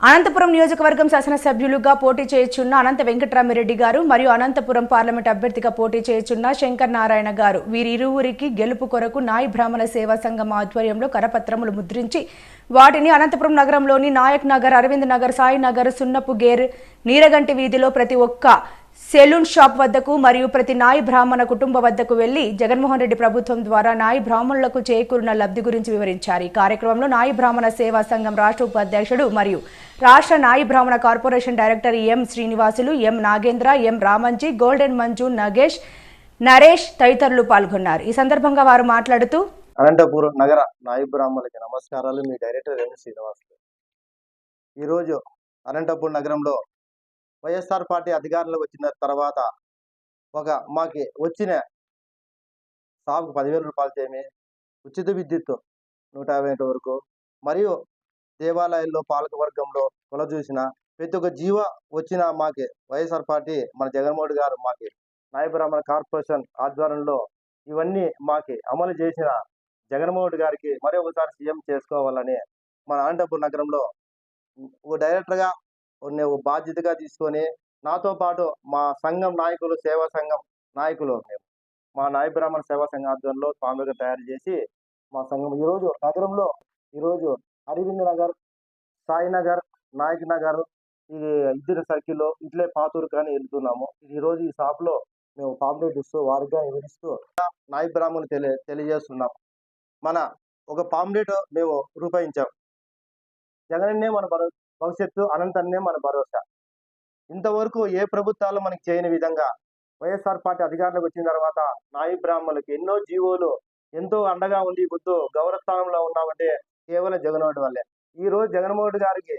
అనంతపురం నియోజకవర్గం శాసనసభ్యులుగా పోటీ చేయొచ్చున్న అనంత వెంకటరామిరెడ్డి గారు మరియు అనంతపురం పార్లమెంట్ అభ్యర్థిగా పోటీ చేయొచ్చున్న శంకర్ నారాయణ గారు. వీరిరువురికి గెలుపు కొరకు నాయి బ్రాహ్మణ సేవా సంఘం ఆధ్వర్యంలో కరపత్రములు ముద్రించి వాటిని అనంతపురం నగరంలోని నాయక్ నగర్ అరవింద్ నగర్ సాయి నగర్ సున్నపు గేర్ నీరగంటి వీధిలో ప్రతి ఒక్క సెలూన్ షాప్ వద్దకు మరియు ప్రతి నాయ బ్రాహ్మణ కుటుంబ వద్దకు వెళ్ళి జగన్మోహన్ రెడ్డి ప్రభుత్వం ద్వారా నాయి బ్రాహ్మణులకు చేకూరిన లబ్ధి గురించి వివరించారు. ఈ కార్యక్రమంలో నాయి బ్రాహ్మణ సేవా సంఘం రాష్ట్ర ఉపాధ్యక్షుడు మరియు రాష్ట్ర Nayi Brahmana corporation director M Srinivasulu M Nagendra M Ramanji golden Manju Nagesh Naresh తదితరులు పాల్గొన్నారు. ఈ సందర్భంగా వారు మాట్లాడుతూ అనంతపురం నగర నాయ బ్రాహ్మణులకి నమస్కారాలు. మీ డైరెక్టర్ ఎం శ్రీనివాసులు. ఈరోజు అనంతపురం నగరంలో వైఎస్ఆర్ పార్టీ అధికారంలో వచ్చిన తర్వాత ఒక మాకి వచ్చిన సాగుకు పదివేల రూపాయలు తేమి ఉచిత విద్యుత్ నూట యాభై వరకు. మరియు దేవాలయాల్లో పాలక వర్గంలో కొల చూసిన ప్రతి ఒక్క జీవ వచ్చిన మాకి వైఎస్ఆర్ పార్టీ మన జగన్మోహన్ గారు మాకి నాయబ్రాహ్మణ కార్పొరేషన్ ఆధ్వర్యంలో ఇవన్నీ మాకి అమలు చేసిన జగన్మోహన్ గారికి మరి ఒకసారి సీఎం చేసుకోవాలని మన అనంతపురం నగరంలో ఓ డైరెక్టర్గా బాధ్యతగా తీసుకొని నాతో పాటు మా సంఘం నాయకులు సేవా సంఘం నాయకులు మేము. మా నాయబ్రాహ్మణ సేవా సంఘం ఆధ్వర్యంలో స్వామిగా తయారు చేసి మా సంఘం ఈరోజు నగరంలో ఈరోజు అరవింద్ నగర్ సాయినగర్ నాయక్ నగర్ ఇది ఇద్దరు సర్కిల్లో ఇట్లే పాతూరు కానీ వెళ్తున్నాము. ఈ రోజు ఈ షాప్లో మేము పాంప్లెట్ ఇస్తూ వారికి కానీ వివరిస్తూ నాయబ్రాహ్మణ్ తెలియ తెలియజేస్తున్నాం మన ఒక పాంప్లెట్ మేము రూపాయించాం జగనన్నే మన భవిష్యత్తు అనంతనే మన భరోసా. ఇంతవరకు ఏ ప్రభుత్వాలు మనకి చేయని విధంగా వైఎస్ఆర్ పార్టీ అధికారంలోకి వచ్చిన తర్వాత నాయి బ్రాహ్మణులకు ఎన్నో జీవోలు ఎంతో అండగా ఉండి గుర్తు గౌరవస్థానంలో ఉన్నామంటే కేవలం జగన్మోహన్ వల్లే. ఈ రోజు జగన్మోహన్ గారికి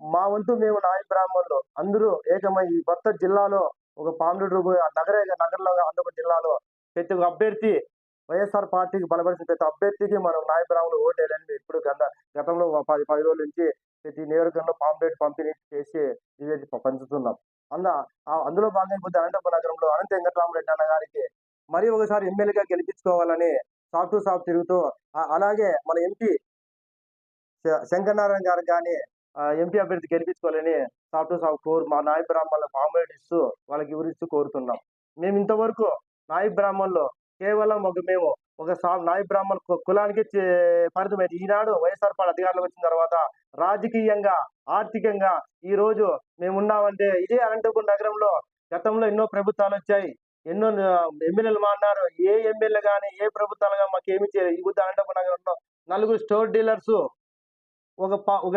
మా వంతు మేము నాయ బ్రాహ్మణులు. అందరూ ఏకమై ఈ కొత్త జిల్లాలో ఒక పాముడు నగరే నగరంలో అందుకు జిల్లాలో ప్రతి ఒక్క అభ్యర్థి వైఎస్ఆర్ పార్టీకి బలపరిచిన ప్రతి అభ్యర్థికి మనం నాయ బ్రాహ్మణులు ఓటేయాలని ఇప్పుడు గత గతంలో పది పది రోజుల నుంచి ప్రతి నియోజకవర్గంలో పాంప్లెట్ పంపిణీ చేసి నివేదిక పంచుతున్నాం. అంద ఆ- అందులో భాగంగా ఇప్పుడు అనంతపురం నగరంలో అనంత వెంకటరామరెడ్డి అన్న గారికి మరి ఒకసారి ఎమ్మెల్యేగా గెలిపించుకోవాలని సాఫ్ట్ టు సాఫ్ట్ తిరుగుతూ అలాగే మన ఎంపీ శంకరనారాయణ గారు కానీ ఎంపీ అభ్యర్థి గెలిపించుకోవాలని సాఫ్ట్ టు సాఫ్ట్ కోరు మా నాయ బ్రాహ్మణులు పాంప్లెట్ ఇస్తూ వాళ్ళకి వివరిస్తూ కోరుతున్నాం. మేము ఇంతవరకు నాయ బ్రాహ్మణులు కేవలం ఒక మేము ఒక సా నాయ బ్రాహ్మణ కులానికి చే- పరిమితమైంది ఈనాడు వైఎస్ఆర్ పార్టీ అధికారంలోకి వచ్చిన తర్వాత రాజకీయంగా ఆర్థికంగా ఈ రోజు మేము ఉన్నామంటే ఇదే అనంతపురం నగరంలో గతంలో ఎన్నో ప్రభుత్వాలు వచ్చాయి. ఎన్నో ఎమ్మెల్యేలు మాట్లాడారు ఏ ఎమ్మెల్యే కానీ ఏ ప్రభుత్వాలుగా మాకు ఏమి చేయలేదు. ఈ బుద్ధ అనంతపురం నగరంలో నలుగురు స్టోర్ డీలర్స్ ఒక పా ఒక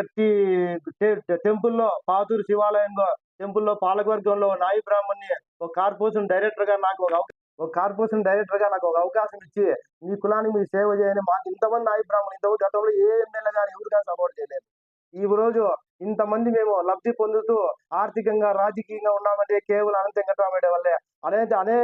టెంపుల్లో పాతూరు శివాలయంలో టెంపుల్లో పాలకవర్గంలో నాయి బ్రాహ్మణ్ణి ఒక కార్పొరేషన్ డైరెక్టర్గా నాకు ఒక ఒక కార్పొరేషన్ డైరెక్టర్గా నాకు ఒక అవకాశం ఇచ్చి మీ కులానికి మీరు సేవ చేయని మాకు ఇంతమంది నాయ బ్రాహ్మణులు ఇంతమంది గతంలో ఏ ఎమ్మెల్యే కానీ ఎవరు కానీ సపోర్ట్ చేయలేదు. ఈ రోజు ఇంతమంది మేము లబ్ధి పొందుతూ ఆర్థికంగా రాజకీయంగా ఉన్నామంటే కేవలం అనంత వెంకటరామరెడ్డి వల్లే. అదే అనే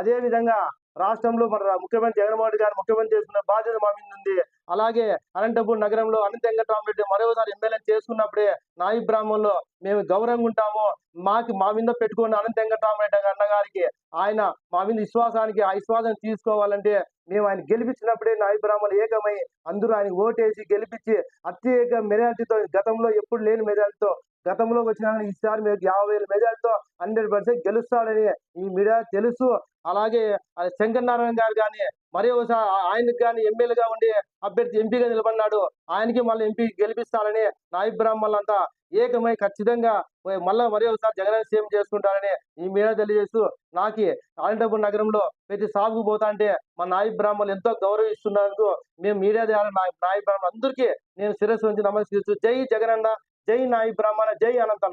అదే విధంగా రాష్ట్రంలో మన ముఖ్యమంత్రి జగన్మోహన్ రెడ్డి గారు ముఖ్యమంత్రి చేసుకున్న బాధ్యత మా మీద ఉంది. అలాగే అనంతపూర్ నగరంలో అనంత వెంకటరామరెడ్డి మరోసారి ఎమ్మెల్యే చేసుకున్నప్పుడే నాయి బ్రాహ్మణులు మేము గౌరవంగా ఉంటాము. మాకు మా మీద పెట్టుకున్న అనంత వెంకటరామరెడ్డి అన్న గారికి ఆయన మా మీద విశ్వాసానికి ఆ విశ్వాసం తీసుకోవాలంటే మేము ఆయన గెలిపించినప్పుడే నాయి బ్రాహ్మణులు ఏకమై అందరూ ఆయన ఓటేసి గెలిపించి అత్యధిక మెజార్టీతో గతంలో ఎప్పుడు లేని మెజార్టీతో గతంలో వచ్చిన ఈసారి మీకు యాభై వేల మెజార్టీతో హండ్రెడ్ పర్సెంట్ గెలుస్తాడని ఈ మీడియా తెలుసు. అలాగే ఆ శంకర్ నారాయణ గారు కానీ మరి ఒకసారి ఆయనకి కానీ ఎమ్మెల్యేగా ఉండి అభ్యర్థి ఎంపీగా నిలబడినాడు. ఆయనకి మళ్ళీ ఎంపీ గెలిపిస్తారని నాయి బ్రాహ్మణులంతా ఏకమై ఖచ్చితంగా మళ్ళీ మళ్ళా మరి ఒకసారి జగన్ సీఎం చేసుకుంటారని ఈ మీడియా తెలియజేస్తూ నాకు అనంతపురం నగరంలో ప్రతి సాగుకు పోతా అంటే మా నాయి బ్రాహ్మణులు ఎంతో గౌరవిస్తున్నందుకు మేము మీడియా ద్వారా నాయ నాయి బ్రాహ్మణులు అందరికీ నేను శిరస్సు నుంచి నమస్కరిస్తూ జై జగనన్న. జై నాయి బ్రాహ్మణ జై అనంత